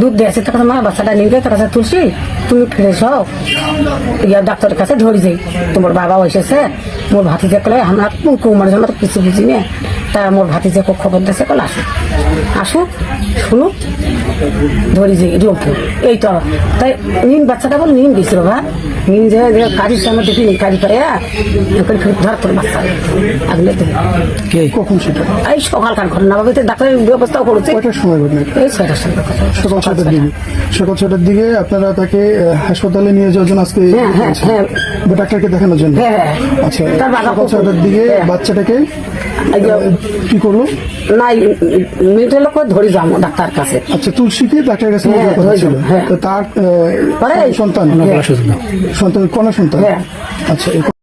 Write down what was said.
দুধ দিয়েছে তোর কাছে মা বাচ্চাটা নিয়ে গিয়ে তোর কাছে তুলসি তুমি ফিরে সব। ইয়া ডাক্তারের কাছে ধরি যাই তোমার বাবা এসেছে মোর ভাতিজা কলে আমরা কুমার জন্য তো কিছু বুঝি না তা মোর ভাতিজা খবর দিয়েছে কলে আসুক আসুক শুনুক ধরি যে রোগ এই তো তাই নিন বাচ্চাটা বল নিন দিছিল বা নিন যে কাজের সামনে দেখি কাজ করে এখন ফিরে ধর তোর বাচ্চা। আগলে কে? কখন সেটা? এই সকালকার ঘটনা বাবা ডাক্তারের ব্যবস্থাও করেছে। কয়টার সময় ঘটনা? এই ছয়টার কথা সকাল ছটার দিকে। সকাল ছটার দিকে আপনারা তাকে হাসপাতালে নিয়ে যাওয়ার জন্য আজকে হ্যাঁ হ্যাঁ হ্যাঁ। ডাক্তারকে দেখানোর জন্য। হ্যাঁ আচ্ছা সকাল ছটার দিকে বাচ্চাটাকে কি করল না মেয়েটা লোক ধরে যাব ডাক্তার কাছে আচ্ছা তুলসীকে ডাক্তারের কাছে হ্যাঁ, ছিল হ্যাঁ। তার সন্তান হ্যাঁ। সন্তান কন্যা সন্তান হ্যাঁ। আচ্ছা